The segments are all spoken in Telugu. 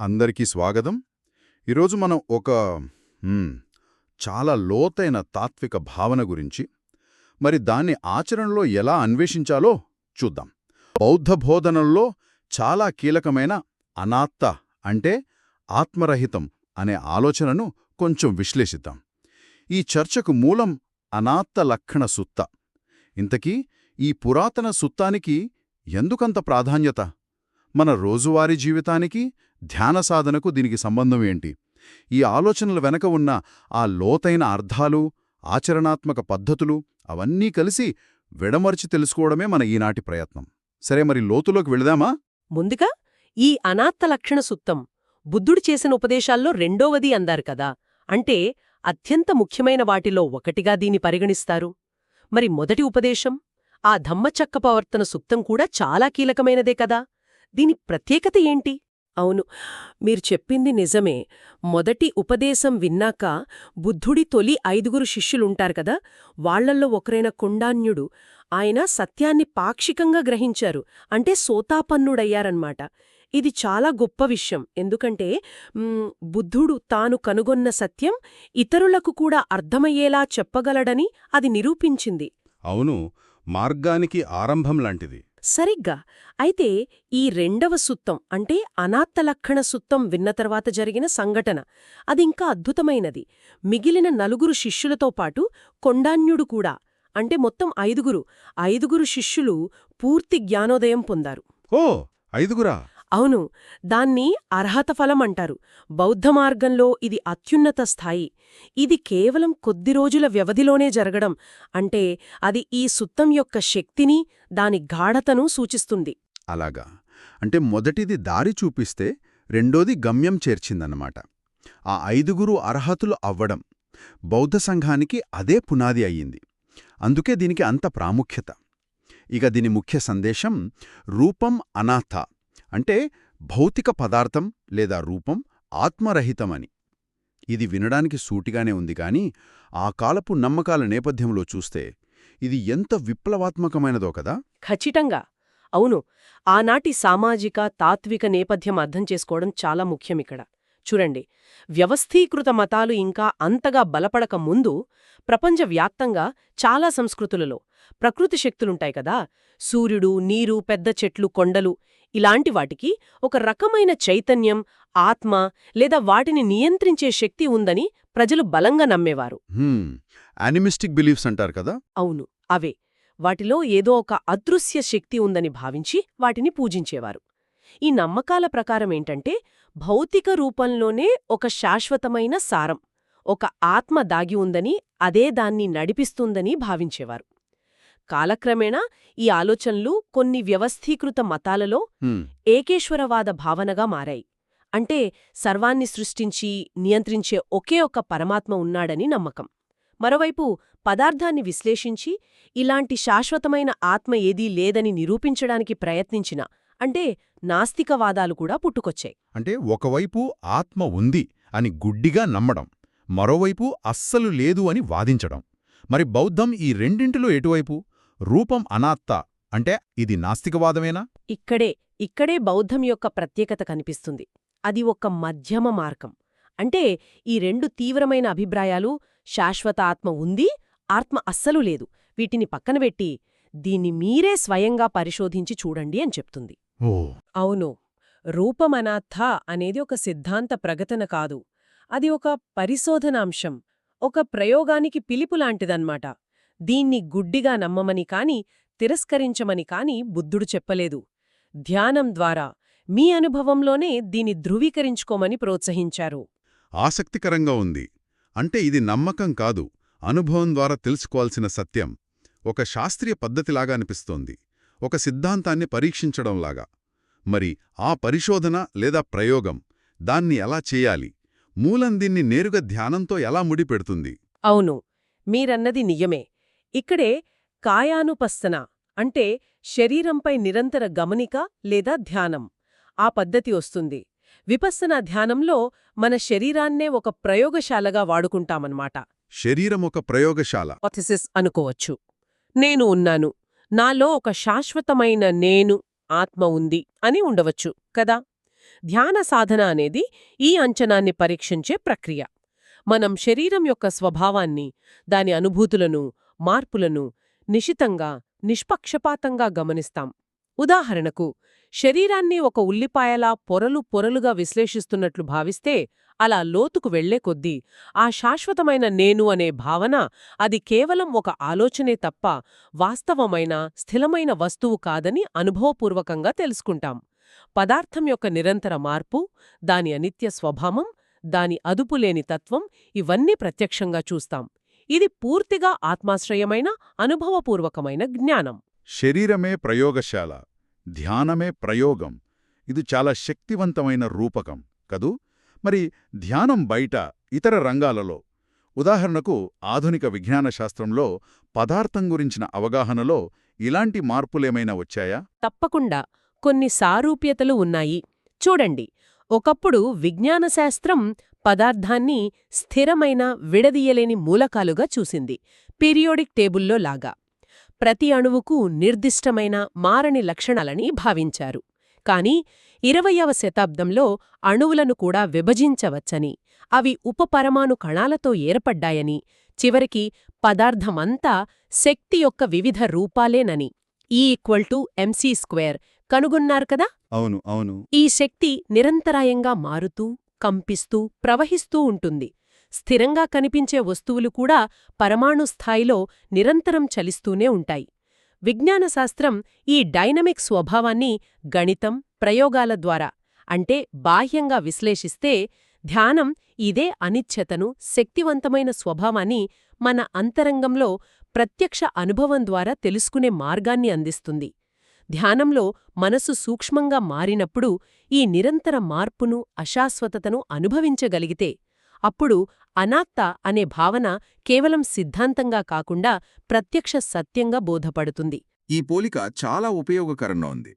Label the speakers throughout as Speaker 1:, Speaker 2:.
Speaker 1: అందరికీ స్వాగతం. ఈరోజు మనం ఒక చాలా లోతైన తాత్విక భావన గురించి మరి దాన్ని ఆచరణలో ఎలా అన్వేషించాలో చూద్దాం. బౌద్ధ బోధనల్లో చాలా కీలకమైన అనాత్త అంటే ఆత్మరహితం అనే ఆలోచనను కొంచెం విశ్లేషిద్దాం. ఈ చర్చకు మూలం అనాత్త లక్షణ సుత్త. ఇంతకీ ఈ పురాతన సుత్తానికి ఎందుకంత ప్రాధాన్యత? మన రోజువారీ జీవితానికి ధ్యాన సాధనకు దీనికి సంబంధం ఏంటి? ఈ ఆలోచనల వెనక ఉన్న ఆ లోతైన అర్థాలు ఆచరణాత్మక పద్ధతులు అవన్నీ కలిసి విడమర్చి తెలుసుకోవడమే మన ఈనాటి ప్రయత్నం. సరే మరి లోతులోకి వెళదామా?
Speaker 2: ముందుగా ఈ అనాత్త లక్షణ సుత్తం బుద్ధుడు చేసిన ఉపదేశాల్లో రెండోవది అందారు కదా. అంటే అత్యంత ముఖ్యమైన వాటిలో ఒకటిగా దీని పరిగణిస్తారు. మరి మొదటి ఉపదేశం ఆ ధమ్మచక్క ప్రవర్తన సుక్తం కూడా చాలా కీలకమైనదే కదా. దీని ప్రత్యేకత ఏంటి? అవును మీరు చెప్పింది నిజమే. మొదటి ఉపదేశం విన్నాక బుద్ధుడి తొలి ఐదుగురు శిష్యులుంటారు కదా? వాళ్ళల్లో ఒకరైన కొండాన్యుడు. ఆయన సత్యాన్ని పాక్షికంగా గ్రహించారు. అంటే సోతాపన్నుడయ్యారన్నమాట. ఇది చాలా గొప్ప విషయం. ఎందుకంటే బుద్ధుడు తాను కనుగొన్న సత్యం ఇతరులకు కూడా అర్థమయ్యేలా చెప్పగలడని అది నిరూపించింది.
Speaker 1: అవును మార్గానికి ఆరంభం లాంటిది.
Speaker 2: సరిగ్గా. అయితే ఈ రెండవ సుత్తం అంటే అనాత్తలక్షణ సుత్తం విన్న తర్వాత జరిగిన సంఘటన అదింకా అద్భుతమైనది. మిగిలిన నలుగురు శిష్యులతో పాటు కొండాన్యుడు కూడా అంటే మొత్తం ఐదుగురు. ఐదుగురు శిష్యులు పూర్తి జ్ఞానోదయం పొందారు.
Speaker 1: ఓ ఐదుగురా?
Speaker 2: అవును దాన్ని అర్హత ఫలం అంటారు బౌద్ధ మార్గంలో ఇది అత్యున్నత స్థాయి. ఇది కేవలం కొద్ది రోజుల వ్యవధిలోనే జరగడం అంటే అది ఈ సుత్తం యొక్క శక్తిని దాని గాఢతను సూచిస్తుంది.
Speaker 1: అలాగా. అంటే మొదటిది దారి చూపిస్తే రెండోది గమ్యం చేర్చిందన్నమాట. ఆ ఐదుగురు అర్హతులు అవ్వడం బౌద్ధ సంఘానికి అదే పునాది అయ్యింది. అందుకే దీనికి అంత ప్రాముఖ్యత. ఇక దీని ముఖ్య సందేశం రూపం అనాథ. అంటే భౌతిక పదార్థం లేదా రూపం ఆత్మరహితమని. ఇది వినడానికి సూటిగానే ఉంది కాని ఆ కాలపు నమ్మకాల నేపథ్యంలో చూస్తే ఇది ఎంత విప్లవాత్మకమైనదో కదా!
Speaker 2: ఖచ్చితంగా. అవును ఆనాటి సామాజిక తాత్విక నేపథ్యం అర్థం చేసుకోవడం చాలా ముఖ్యమిక్కడ చూడండి. వ్యవస్థీకృత మతాలు ఇంకా అంతగా బలపడక ముందు ప్రపంచవ్యాప్తంగా చాలా సంస్కృతులలో ప్రకృతి శక్తులుంటాయి కదా. సూర్యుడు నీరు పెద్ద చెట్లు కొండలు ఇలాంటి వాటికి ఒక రకమైన చైతన్యం ఆత్మ లేదా వాటిని నియంత్రించే శక్తి ఉందని ప్రజలు బలంగా నమ్మేవారు.
Speaker 1: యానిమిస్టిక్ బిలీఫ్స్ అంటారు కదా?
Speaker 2: అవును. అవే. వాటిలో ఏదో ఒక అదృశ్య శక్తి ఉందని భావించి వాటిని పూజించేవారు. ఈ నమ్మకాల ప్రకారమేంటంటే భౌతిక రూపంలోనే ఒక శాశ్వతమైన సారం ఒక ఆత్మ దాగి ఉందని అదే దాన్ని నడిపిస్తుందని భావించేవారు. కాలక్రమేణా ఈ ఆలోచనలు కొన్ని వ్యవస్థీకృత మతాలలో ఏకేశ్వరవాద భావనగా మారాయి. అంటే సర్వాన్ని సృష్టించి నియంత్రించే ఒకే ఒక్క పరమాత్మ ఉన్నాడని నమ్మకం. మరోవైపు పదార్థాన్ని విశ్లేషించి ఇలాంటి శాశ్వతమైన ఆత్మ ఏదీ లేదని నిరూపించడానికి ప్రయత్నించిన అంటే నాస్తికవాదాలు కూడా పుట్టుకొచ్చాయి.
Speaker 1: అంటే ఒకవైపు ఆత్మ ఉంది అని గుడ్డిగా నమ్మడం మరోవైపు అస్సలు లేదు అని వాదించడం. మరి బౌద్ధం ఈ రెండింటిలో ఎటువైపు? రూపం అనాత్త అంటే ఇది నాస్తికవాదమేనా?
Speaker 2: ఇక్కడే ఇక్కడే బౌద్ధం యొక్క ప్రత్యేకత కనిపిస్తుంది. అది ఒక మధ్యమ మార్గం. అంటే ఈ రెండు తీవ్రమైన అభిప్రాయాలు శాశ్వత ఆత్మ ఉంది ఆత్మ అస్సలు లేదు. వీటిని పక్కనబెట్టి దీన్ని మీరే స్వయంగా పరిశోధించి చూడండి అని చెప్తుంది. అవును. రూపమనాథ అనేది ఒక సిద్ధాంత ప్రగతన కాదు. అది ఒక పరిశోధనాంశం. ఒక ప్రయోగానికి పిలుపులాంటిదన్నమాట దీన్ని గుడ్డిగా నమ్మమని కాని తిరస్కరించమని కాని బుద్ధుడు చెప్పలేదు. ధ్యానం ద్వారా మీ అనుభవంలోనే దీని ధృవీకరించుకోమని ప్రోత్సహించారు.
Speaker 1: ఆసక్తికరంగా ఉంది. అంటే ఇది నమ్మకం కాదు. అనుభవం ద్వారా తెలుసుకోవాల్సిన సత్యం. ఒక శాస్త్రీయ పద్ధతిలాగా అనిపిస్తోంది. ఒక సిద్ధాంతాన్ని పరీక్షించడంలాగా. మరి ఆ పరిశోధన లేదా ప్రయోగం దాన్ని ఎలా చేయాలి? మూలం దీన్ని నేరుగా ధ్యానంతో ఎలా ముడిపెడుతుంది?
Speaker 2: అవును మీరన్నది నిజమే. ఇక్కడే కాయానుపస్తన అంటే శరీరంపై నిరంతర గమనిక లేదా ధ్యానం. ఆ పద్ధతి వస్తుంది. విపස්සన ధ్యానంలో మన శరీరాన్నే ఒక ప్రయోగశాలగా వాడుకుంటామన్నమాట.
Speaker 1: శరీరం ఒక ప్రయోగశాల.
Speaker 2: అనుకోవచ్చు. నేను ఉన్నాను. నాలో ఒక శాశ్వతమైన నేను ఆత్మ ఉంది అని ఉండవచ్చు కదా? ధ్యాన సాధన అనేది ఈ అంచనాన్ని పరీక్షించే ప్రక్రియ. మనం శరీరం యొక్క స్వభావాన్ని దాని అనుభూతులను మార్పులను నిశితంగా నిష్పక్షపాతంగా గమనిస్తాం. ఉదాహరణకు శరీరాన్ని ఒక ఉల్లిపాయలా పొరలు పొరలుగా విశ్లేషిస్తున్నట్లు భావిస్తే అలా లోతుకు వెళ్ళే కొద్దీ ఆ శాశ్వతమైన నేను అనే భావన అది కేవలం ఒక ఆలోచనే తప్ప వాస్తవమైన స్థిరమైన వస్తువు కాదని అనుభవపూర్వకంగా తెలుసుకుంటాం. పదార్థం యొక్క నిరంతర మార్పు దాని అనిత్య స్వభావం దాని అదుపులేని తత్వం ఇవన్నీ ప్రత్యక్షంగా చూస్తాం. ఇది పూర్తిగా ఆత్మాశ్రయమైన అనుభవపూర్వకమైన జ్ఞానం.
Speaker 1: శరీరమే ప్రయోగశాల ధ్యానమే ప్రయోగం. ఇది చాలా శక్తివంతమైన రూపకం కదూ? మరి ధ్యానం బయట ఇతర రంగాలలో. ఉదాహరణకు ఆధునిక విజ్ఞాన శాస్త్రంలో పదార్థం గురించిన అవగాహనలో ఇలాంటి మార్పులేమైనా వచ్చాయా?
Speaker 2: తప్పకుండా. కొన్ని సారూప్యతలు ఉన్నాయి. చూడండి. ఒకప్పుడు విజ్ఞానశాస్త్రం పదార్థాన్ని స్థిరమైన విడదీయలేని మూలకాలుగా చూసింది. పీరియోడిక్ టేబుల్లో లాగా. ప్రతి అణువుకు నిర్దిష్టమైన మారని లక్షణాలని భావించారు. కాని ఇరవయవ శతాబ్దంలో అణువులను కూడా విభజించవచ్చని అవి ఉపపరమాణు కణాలతో ఏర్పడ్డాయని చివరికి పదార్థమంతా శక్తి యొక్క వివిధ రూపాలేనని ఈ ఈక్వల్ టు ఎంసీ స్క్వేర్ కనుగొన్నారు కదా?
Speaker 1: అవును అవును.
Speaker 2: ఈ శక్తి నిరంతరాయంగా మారుతూ కంపిస్తూ ప్రవహిస్తూ ఉంటుంది. స్థిరంగా కనిపించే వస్తువులు కూడా పరమాణు స్థాయిలో నిరంతరం చలిస్తూనే ఉంటాయి. విజ్ఞానశాస్త్రం ఈ డైనమిక్ స్వభావాన్ని గణితం ప్రయోగాల ద్వారా అంటే బాహ్యంగా విశ్లేషిస్తే ధ్యానం ఇదే అనిచ్ఛతను శక్తివంతమైన స్వభావాన్ని మన అంతరంగంలో ప్రత్యక్ష అనుభవం ద్వారా తెలుసుకునే మార్గాన్ని అందిస్తుంది. ధ్యానంలో మనసు సూక్ష్మంగా మారినప్పుడు ఈ నిరంతర మార్పును అశాశ్వతతను అనుభవించగలిగితే అప్పుడు అనాత్త అనే భావన కేవలం సిద్ధాంతంగా కాకుండా ప్రత్యక్ష సత్యంగా బోధపడుతుంది.
Speaker 3: ఈ పోలిక చాలా ఉపయోగకరంగా ఉంది.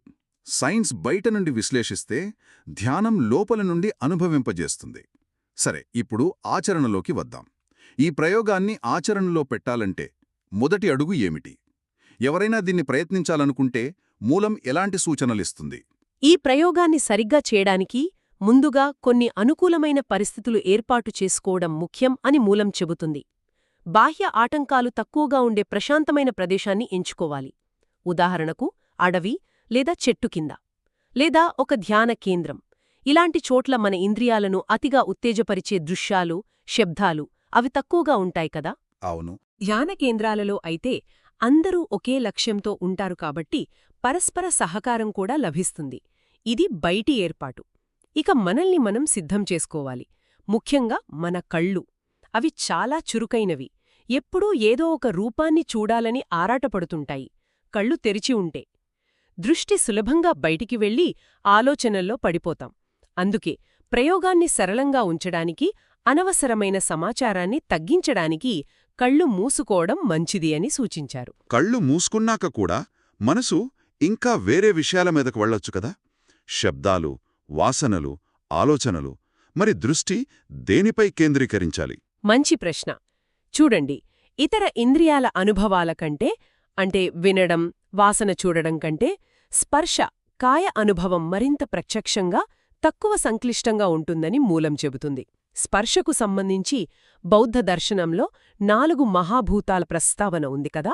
Speaker 3: సైన్స్ బయట నుండి విశ్లేషిస్తే ధ్యానం లోపల నుండి అనుభవింపజేస్తుంది. సరే ఇప్పుడు ఆచరణలోకి వద్దాం. ఈ ప్రయోగాన్ని ఆచరణలో పెట్టాలంటే మొదటి అడుగు ఏమిటి? ఎవరైనా దీన్ని ప్రయత్నించాలనుకుంటే మూలం ఎలాంటి సూచనలిస్తుంది?
Speaker 2: ఈ ప్రయోగాన్ని సరిగ్గా చేయడానికి ముందుగా కొన్ని అనుకూలమైన పరిస్థితులు ఏర్పాటు చేసుకోవడం ముఖ్యం అని మూలం చెబుతుంది. బాహ్య ఆటంకాలు తక్కువగా ఉండే ప్రశాంతమైన ప్రదేశాన్ని ఎంచుకోవాలి. ఉదాహరణకు అడవి లేదా చెట్టు కింద లేదా ఒక ధ్యాన కేంద్రం. ఇలాంటి చోట్ల మన ఇంద్రియాలను అతిగా ఉత్తేజపరిచే దృశ్యాలు శబ్దాలు అవి తక్కువగా ఉంటాయి కదా?
Speaker 1: అవును.
Speaker 2: ధ్యాన కేంద్రాలలో అయితే అందరూ ఒకే లక్ష్యంతో ఉంటారు కాబట్టి పరస్పర సహకారం కూడా లభిస్తుంది. ఇది బయటి ఏర్పాటు. ఇక మనల్ని మనం సిద్ధం చేసుకోవాలి. ముఖ్యంగా మన కళ్ళు. అవి చాలా చురుకైనవి. ఎప్పుడూ ఏదో ఒక రూపాన్ని చూడాలని ఆరాటపడుతుంటాయి. కళ్ళు తెరిచి ఉంటే. దృష్టి సులభంగా బయటికి వెళ్ళి ఆలోచనల్లో పడిపోతాం. అందుకే ప్రయోగాన్ని సరళంగా ఉంచడానికి అనవసరమైన సమాచారాన్ని తగ్గించడానికి కళ్ళు మూసుకోవడం మంచిది అని సూచించారు.
Speaker 3: కళ్ళు మూసుకున్నాక కూడా మనసు ఇంకా వేరే విషయాల మీదకు వెళ్ళొచ్చు కదా? శబ్దాలు వాసనలు ఆలోచనలు మరి దృష్టి దేనిపై కేంద్రీకరించాలి?
Speaker 2: మంచి ప్రశ్న. చూడండి ఇతర ఇంద్రియాల అనుభవాల కంటే అంటే వినడం వాసన చూడడం కంటే స్పర్శ కాయ అనుభవం మరింత ప్రత్యక్షంగా తక్కువ సంక్లిష్టంగా ఉంటుందని మూలం చెబుతుంది. స్పర్శకు సంబంధించి బౌద్ధ దర్శనంలో నాలుగు మహాభూతాల ప్రస్తావన ఉంది కదా?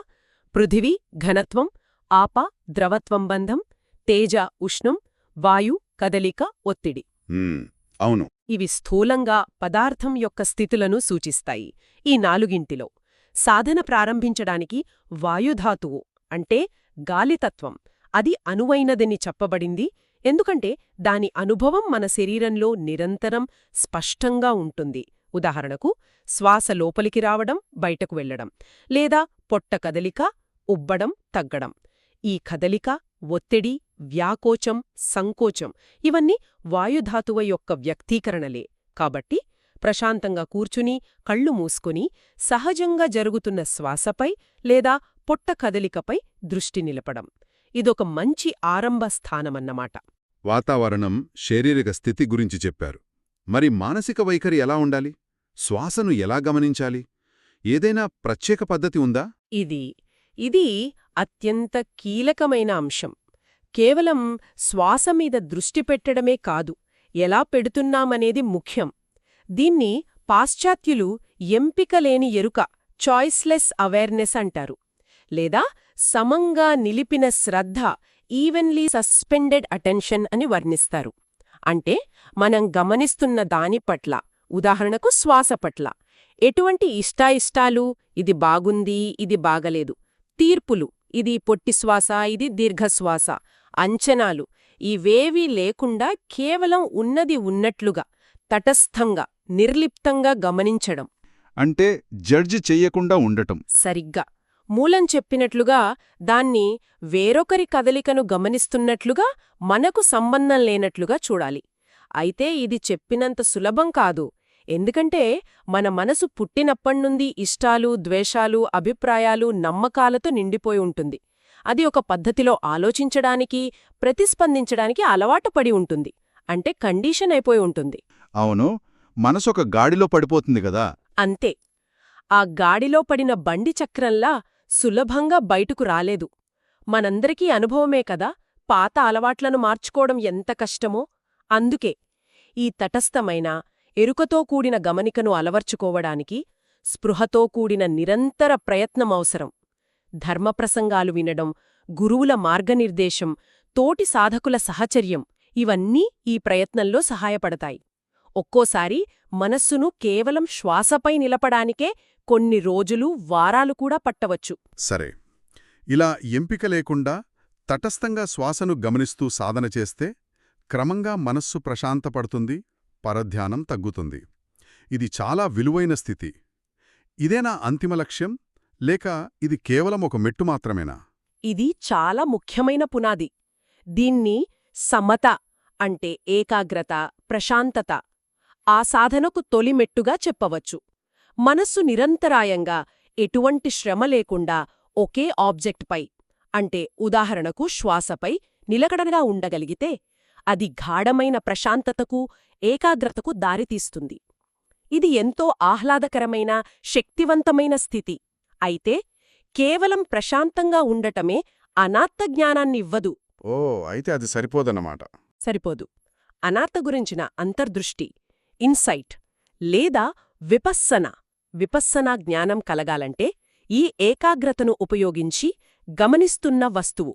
Speaker 2: పృథివీ ఘనత్వం ఆప ద్రవత్వం బంధం తేజ ఉష్ణం వాయు కదలిక ఒత్తిడి.
Speaker 3: అవును.
Speaker 2: ఇవి స్థూలంగా పదార్థం యొక్క స్థితులను సూచిస్తాయి. ఈ నాలుగింటిలో సాధన ప్రారంభించడానికి వాయుధాతువు అంటే గాలితత్వం. అది అనువైనదని చెప్పబడింది. ఎందుకంటే దాని అనుభవం మన శరీరంలో నిరంతరం స్పష్టంగా ఉంటుంది. ఉదాహరణకు శ్వాస లోపలికి రావడం బయటకు వెళ్ళడం లేదా పొట్ట కదలిక ఉబ్బడం తగ్గడం. ఈ కదలిక ఒత్తిడి వ్యాకోచం సంకోచం ఇవన్నీ వాయుధాతువ యొక్క వ్యక్తీకరణలే. కాబట్టి ప్రశాంతంగా కూర్చుని కళ్ళు మూసుకుని సహజంగా జరుగుతున్న శ్వాసపై లేదా పొట్ట కదలికపై దృష్టి నిలపడం. ఇదొక మంచి ఆరంభ స్థానమన్నమాట.
Speaker 1: వాతావరణం శారీరక స్థితి గురించి చెప్పారు. మరి మానసిక వైఖరి ఎలా ఉండాలి? శ్వాసను ఎలా గమనించాలి? ఏదైనా ప్రత్యేక పద్ధతి ఉందా?
Speaker 2: ఇది ఇది అత్యంత కీలకమైన అంశం. కేవలం శ్వాస మీద దృష్టి పెట్టడమే కాదు ఎలా పెడుతున్నామనేది ముఖ్యం. దీన్ని పాశ్చాత్యులు ఎంపికలేని ఎరుక చాయిస్లెస్ అవేర్నెస్ అంటారు. లేదా సమంగా నిలిపిన శ్రద్ధ ఈవెన్లీ సస్పెండెడ్ అటెన్షన్ అని వర్ణిస్తారు. అంటే మనం గమనిస్తున్న దాని పట్ల ఉదాహరణకు శ్వాస పట్ల. ఎటువంటి ఇష్టాయిష్టాలు ఇది బాగుంది ఇది బాగలేదు. తీర్పులు. ఇది పొట్టి శ్వాస ఇది దీర్ఘశ్వాస అంచనాలు. ఇవేవీ లేకుండా కేవలం ఉన్నది ఉన్నట్లుగా తటస్థంగా నిర్లిప్తంగా గమనించడం.
Speaker 1: అంటే జడ్జి చెయ్యకుండా ఉండటం.
Speaker 2: సరిగ్గా. మూలం చెప్పినట్లుగా దాన్ని వేరొకరి కదలికను గమనిస్తున్నట్లుగా మనకు సంబంధం లేనట్లుగా చూడాలి. అయితే ఇది చెప్పినంత సులభం కాదు. ఎందుకంటే మన మనసు పుట్టినప్పణ్నుండి ఇష్టాలు ద్వేషాలు అభిప్రాయాలు నమ్మకాలతో నిండిపోయి ఉంటుంది. అది ఒక పద్ధతిలో ఆలోచించడానికి ప్రతిస్పందించడానికి అలవాటు పడి ఉంటుంది. అంటే కండీషన్ అయిపోయి ఉంటుంది.
Speaker 1: అవును. మనసొక గాడిలో పడిపోతుంది కదా.
Speaker 2: అంతే. ఆ గాడిలో పడిన బండి చక్రంలా సులభంగా బయటకు రాలేదు. మనందరికీ అనుభవమే కదా. పాత అలవాట్లను మార్చుకోవడం ఎంత కష్టమో. అందుకే ఈ తటస్థమైన ఎరుకతో కూడిన గమనికను అలవర్చుకోవడానికి స్పృహతో కూడిన నిరంతర ప్రయత్నమవసరం ధర్మప్రసంగాలు వినడం గురువుల మార్గనిర్దేశం తోటి సాధకుల సహచర్యం ఇవన్నీ ఈ ప్రయత్నంలో సహాయపడతాయి. ఒక్కోసారి మనస్సును కేవలం శ్వాసపై నిలపడానికే కొన్ని రోజులు వారాలు కూడా పట్టవచ్చు.
Speaker 1: సరే. ఇలా ఎంపిక లేకుండా తటస్థంగా శ్వాసను గమనిస్తూ సాధన చేస్తే క్రమంగా మనస్సు ప్రశాంతపడుతుంది పరధ్యానం తగ్గుతుంది. ఇది చాలా విలువైన స్థితి. ఇదేనా అంతిమ లక్ష్యం? లేక ఇది కేవలం ఒక మెట్టు మాత్రమేనా?
Speaker 2: ఇది చాలా ముఖ్యమైన పునాది. దీన్ని సమత అంటే ఏకాగ్రత ప్రశాంతత ఆ సాధనకు తొలిమెట్టుగా చెప్పవచ్చు. మనస్సు నిరంతరాయంగా ఎటువంటి శ్రమ లేకుండా ఒకే ఆబ్జెక్ట్పై అంటే ఉదాహరణకు శ్వాసపై నిలకడగా ఉండగలిగితే అది గాఢమైన ప్రశాంతతకు ఏకాగ్రతకు దారితీస్తుంది. ఇది ఎంతో ఆహ్లాదకరమైన శక్తివంతమైన స్థితి. అయితే కేవలం ప్రశాంతంగా ఉండటమే అనాత్త జ్ఞానాన్నివ్వదు.
Speaker 1: ఓ అయితే అది సరిపోదన్నమాట.
Speaker 2: సరిపోదు. అనాథ గురించిన అంతర్దృష్టి ఇన్సైట్ లేదా విపస్సన విపస్సనా జ్ఞానం కలగాలంటే ఈ ఏకాగ్రతను ఉపయోగించి గమనిస్తున్న వస్తువు.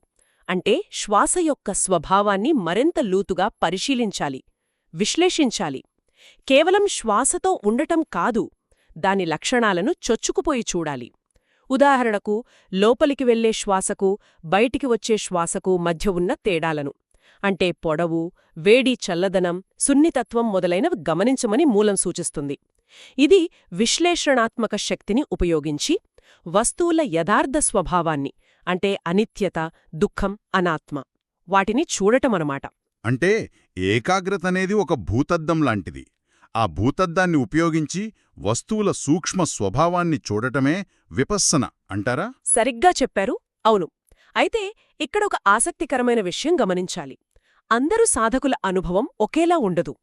Speaker 2: అంటే శ్వాస యొక్క స్వభావాన్ని మరింత లోతుగా పరిశీలించాలి విశ్లేషించాలి. కేవలం శ్వాసతో ఉండటం కాదు దాని లక్షణాలను చొచ్చుకుపోయి చూడాలి. ఉదాహరణకు లోపలికి వెళ్ళే శ్వాసకు బయటికి వచ్చే శ్వాసకు మధ్య ఉన్న తేడాలను అంటే పొడవు వేడి చల్లదనం సున్నితత్వం మొదలైనవి గమనించమని మూలం సూచిస్తుంది. ఇది విశ్లేషణాత్మక శక్తిని ఉపయోగించి వస్తువుల యథార్థ స్వభావాన్ని అంటే అనిత్యత దుఃఖం అనాత్మ. వాటిని చూడటమనమాట.
Speaker 1: అంటే ఏకాగ్రత అనేది ఒక భూతద్దం లాంటిది. ఆ భూతద్దాన్ని ఉపయోగించి వస్తువుల సూక్ష్మ స్వభావాన్ని చూడటమే విపස්සన అంటారా?
Speaker 2: సరిగ్గా చెప్పారు. అవును. అయితే ఇక్కడ ఒక ఆసక్తికరమైన విషయం గమనించాలి. అందరు సాధకుల అనుభవం ఒకేలా ఉండదు.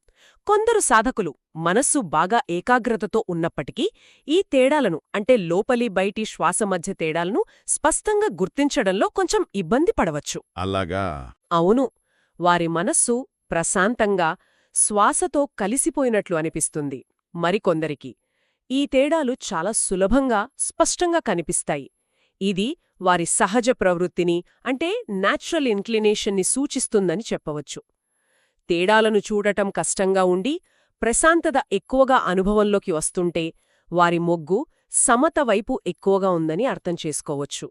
Speaker 2: కొందరు సాధకులు మనస్సు బాగా ఏకాగ్రతతో ఉన్నప్పటికీ ఈ తేడాలను అంటే లోపలి బయటి శ్వాస మధ్య తేడాలను స్పష్టంగా గుర్తించడంలో కొంచెం ఇబ్బంది పడవచ్చు.
Speaker 1: అలాగా?
Speaker 2: అవును వారి మనస్సు ప్రశాంతంగా శ్వాసతో కలిసిపోయినట్లు అనిపిస్తుంది మరికొందరికి. ఈ తేడాలు చాలా సులభంగా స్పష్టంగా కనిపిస్తాయి. ఇది వారి సహజ ప్రవృత్తిని అంటే నాచురల్ ఇన్క్లినేషన్ని సూచిస్తుందని చెప్పవచ్చు. తేడాలను చూడటం కష్టంగా ఉండి ప్రశాంతత ఎక్కువగా అనుభవంలోకి వస్తుంటే వారి మొగ్గు సమత వైపు ఎక్కువగా ఉందని అర్థం చేసుకోవచ్చు.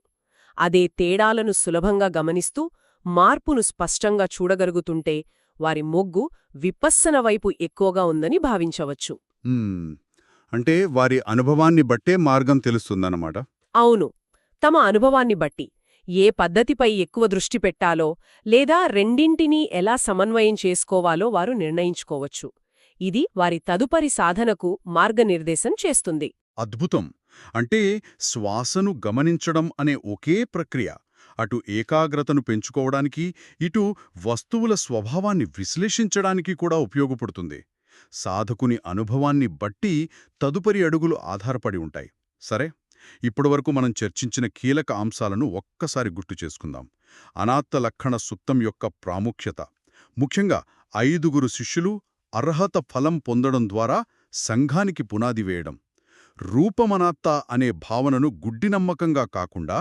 Speaker 2: అదే తేడాలను సులభంగా గమనిస్తూ మార్పును స్పష్టంగా చూడగలుగుతుంటే వారి మొగ్గు విపස්සన వైపు ఎక్కువగా ఉందని భావించవచ్చు.
Speaker 1: అంటే వారి అనుభవాన్ని బట్టే మార్గం తెలుస్తుందన్నమాట?
Speaker 2: అవును. తమ అనుభవాన్ని బట్టి. ఏ పద్ధతిపై ఎక్కువ దృష్టి పెట్టాలో లేదా రెండింటినీ ఎలా సమన్వయం చేసుకోవాలో వారు నిర్ణయించుకోవచ్చు. ఇది వారి తదుపరి సాధనకు మార్గనిర్దేశం చేస్తుంది.
Speaker 1: అద్భుతం! అంటే శ్వాసను గమనించడం అనే ఒకే ప్రక్రియ. అటు ఏకాగ్రతను పెంచుకోవడానికి ఇటు వస్తువుల స్వభావాన్ని విశ్లేషించడానికి కూడా ఉపయోగపడుతుంది. సాధకుని అనుభవాన్ని బట్టి తదుపరి అడుగులు ఆధారపడి ఉంటాయి. సరే? ఇప్పటివరకు మనం చర్చించిన కీలక అంశాలను ఒక్కసారి గుర్తు చేసుకుందాం. అనాత్త లక్షణ సుత్తం యొక్క ప్రాముఖ్యత. ముఖ్యంగా ఐదుగురు శిష్యులు అర్హత ఫలం పొందడం ద్వారా సంఘానికి పునాది వేయడం. రూపమనాత్త అనే భావనను గుడ్డినమ్మకంగా కాకుండా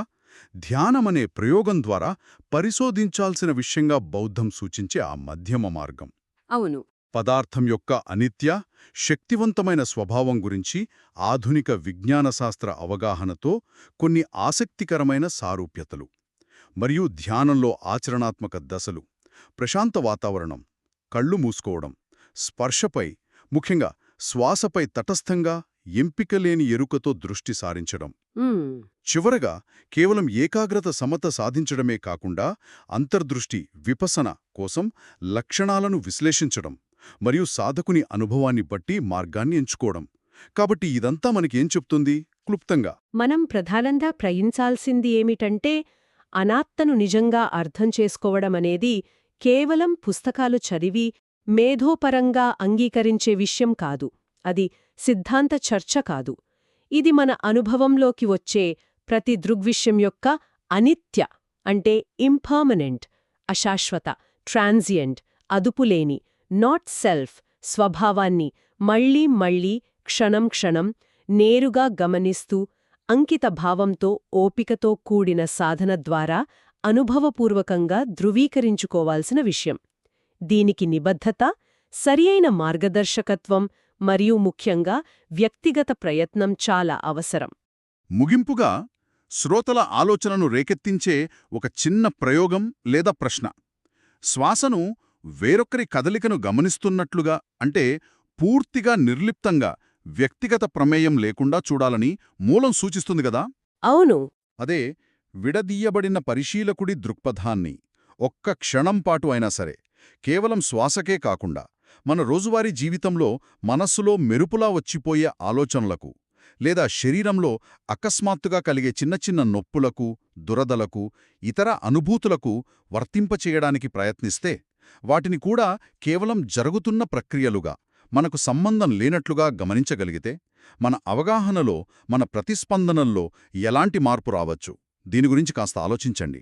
Speaker 1: ధ్యానమనే ప్రయోగం ద్వారా పరిశోధించాల్సిన విషయంగా బౌద్ధం సూచించే ఆ మధ్యమ మార్గం.
Speaker 2: అవును.
Speaker 1: పదార్థం యొక్క అనిత్య శక్తివంతమైన స్వభావం గురించి ఆధునిక విజ్ఞానశాస్త్ర అవగాహనతో కొన్ని ఆసక్తికరమైన సారూప్యతలు మరియు ధ్యానంలో ఆచరణాత్మక దశలు ప్రశాంత వాతావరణం కళ్ళు మూసుకోవడం స్పర్శపై ముఖ్యంగా శ్వాసపై తటస్థంగా ఎంపికలేని ఎరుకతో దృష్టి సారించడం. చివరగా కేవలం ఏకాగ్రత సమత సాధించడమే కాకుండా అంతర్దృష్టి విపసన కోసం లక్షణాలను విశ్లేషించడం మరియు సాధకుని అనుభవాన్ని బట్టి మార్గాన్ని ఎంచుకోవడం. కాబట్టి ఇదంతా మనకేం చెప్తుంది? క్లుప్తంగా.
Speaker 2: మనం ప్రధానంగా ప్రయించాల్సింది ఏమిటంటే అనాత్తను నిజంగా అర్థం చేసుకోవడమనేది కేవలం పుస్తకాలు చదివి మేధోపరంగా అంగీకరించే విషయం కాదు. అది సిద్ధాంత చర్చ కాదు. ఇది మన అనుభవంలోకి వచ్చే ప్రతి దృగ్విషయం యొక్క అనిత్య అంటే ఇంపర్మనెంట్ అశాశ్వత ట్రాన్సియంట్ అదుపులేని నాట్ సెల్ఫ్ స్వభావాన్ని మళ్ళీ మళ్ళీ క్షణం క్షణం నేరుగా గమనిస్తూ అంకిత భావంతో ఓపికతో కూడిన సాధన ద్వారా అనుభవపూర్వకంగా ధృవీకరించుకోవాల్సిన విషయం. దీనికి నిబద్ధత సరియైన మార్గదర్శకత్వం మరియు ముఖ్యంగా వ్యక్తిగత ప్రయత్నం చాలా అవసరం.
Speaker 1: ముగింపుగా శ్రోతల ఆలోచనను రేకెత్తించే ఒక చిన్న ప్రయోగం లేదా ప్రశ్న. శ్వాసను వేరొకరి కదలికను గమనిస్తున్నట్లుగా అంటే పూర్తిగా నిర్లిప్తంగా వ్యక్తిగత ప్రమేయం లేకుండా చూడాలని మూలం సూచిస్తుంది గదా
Speaker 2: అవును.
Speaker 1: అదే విడదీయబడిన పరిశీలకుడి దృక్పథాన్ని ఒక్క క్షణం పాటు అయినా సరే కేవలం శ్వాసకే కాకుండా మన రోజువారీ జీవితంలో మనస్సులో మెరుపులా వచ్చిపోయే ఆలోచనలకు లేదా శరీరంలో అకస్మాత్తుగా కలిగే చిన్న చిన్న నొప్పులకు దురదలకు ఇతర అనుభూతులకు వర్తింపచేయడానికి ప్రయత్నిస్తే వాటిని కూడా కేవలం జరుగుతున్న ప్రక్రియలుగా మనకు సంబంధం లేనట్లుగా గమనించగలిగితే మన అవగాహనలో మన ప్రతిస్పందనల్లో ఎలాంటి మార్పు రావచ్చు? దీని గురించి కాస్త ఆలోచించండి.